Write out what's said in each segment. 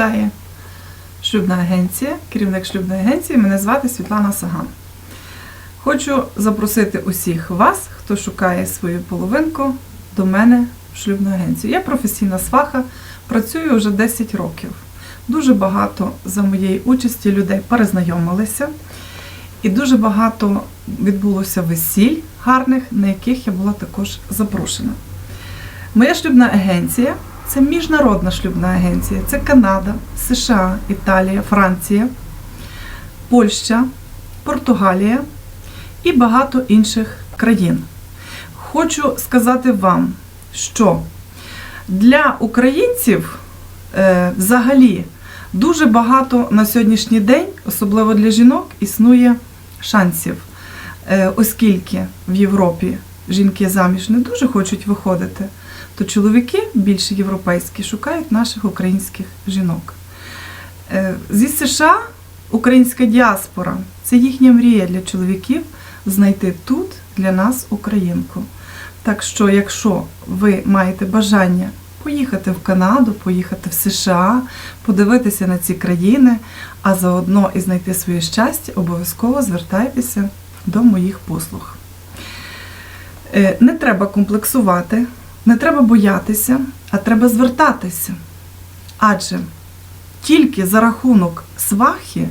вітає шлюбна агенція, керівник шлюбної агенції. Мене звати Світлана Саган. Хочу запросити усіх вас, хто шукає свою половинку, до мене в шлюбну агенцію. Я професійна сваха, працюю вже 10 років. Дуже багато за моєї участі людей перезнайомилися, і дуже багато відбулося весіль гарних, на яких я була також запрошена. Моя шлюбна агенція це міжнародна шлюбна агенція. Це Канада, США, Італія, Франція, Польща, Португалія і багато інших країн. Хочу сказати вам, що для українців е, взагалі дуже багато на сьогоднішній день, особливо для жінок, існує шансів, Е, оскільки в Європі жінки заміж не дуже хочуть виходити, то чоловіки більш європейські шукають наших українських жінок. Е, Зі США українська діаспора це їхня мрія для чоловіків знайти тут для нас українку. Так що, якщо ви маєте бажання поїхати в Канаду, поїхати в США, подивитися на ці країни, а заодно і знайти своє щастя, обов'язково звертайтеся до моїх послуг. Е, Не треба комплексувати, не треба боятися, а треба звертатися. Адже тільки за рахунок свахи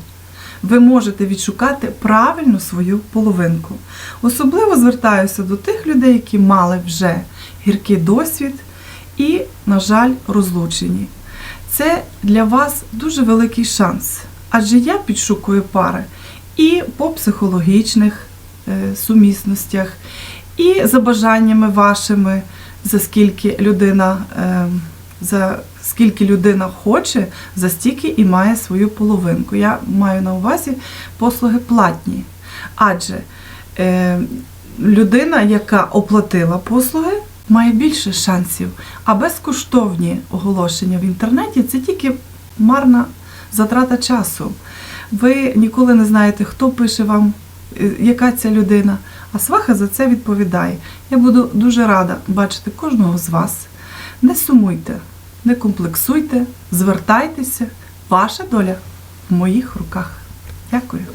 ви можете відшукати правильну свою половинку. Особливо звертаюся до тих людей, які мали вже гіркий досвід і, на жаль, розлучені. Це для вас дуже великий шанс. Адже я підшукую пари і по психологічних е, сумісностях, і за бажаннями вашими, за скільки людина, е, за скільки людина хоче, за стільки і має свою половинку. Я маю на увазі послуги платні. Адже е, людина, яка оплатила послуги, має більше шансів. А безкоштовні оголошення в інтернеті це тільки марна затрата часу. Ви ніколи не знаєте, хто пише вам, яка ця людина. А сваха за це відповідає. Я буду дуже рада бачити кожного з вас. Не сумуйте, не комплексуйте, звертайтеся. Ваша доля в моїх руках. Дякую.